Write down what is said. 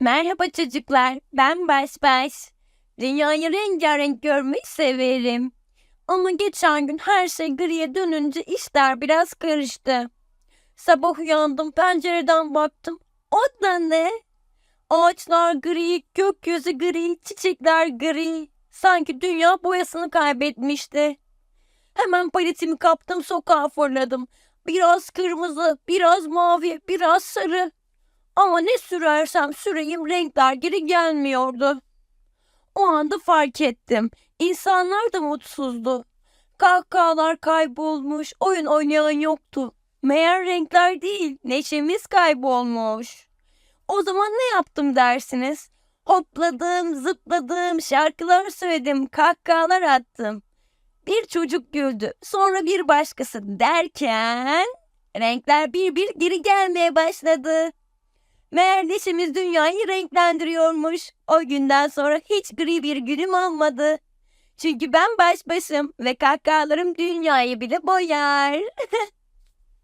Merhaba çocuklar, ben Baş Baş. Dünyayı rengarenk görmeyi severim. Ama geçen gün her şey griye dönünce işler biraz karıştı. Sabah uyandım, pencereden baktım. O da ne? Ağaçlar gri, gökyüzü gri, çiçekler gri. Sanki dünya boyasını kaybetmişti. Hemen paletimi kaptım, sokağa fırladım. Biraz kırmızı, biraz mavi, biraz sarı. Ama ne sürersem süreyim renkler geri gelmiyordu. O anda fark ettim. İnsanlar da mutsuzdu. Kahkahalar kaybolmuş, oyun oynayan yoktu. Meğer renkler değil, neşemiz kaybolmuş. O zaman ne yaptım dersiniz? Hopladım, zıpladım, şarkılar söyledim, kahkahalar attım. Bir çocuk güldü, sonra bir başkası derken renkler bir bir geri gelmeye başladı. Meğer neşemiz dünyayı renklendiriyormuş. O günden sonra hiç gri bir günüm olmadı. Çünkü ben baş başım ve kahkahalarım dünyayı bile boyar.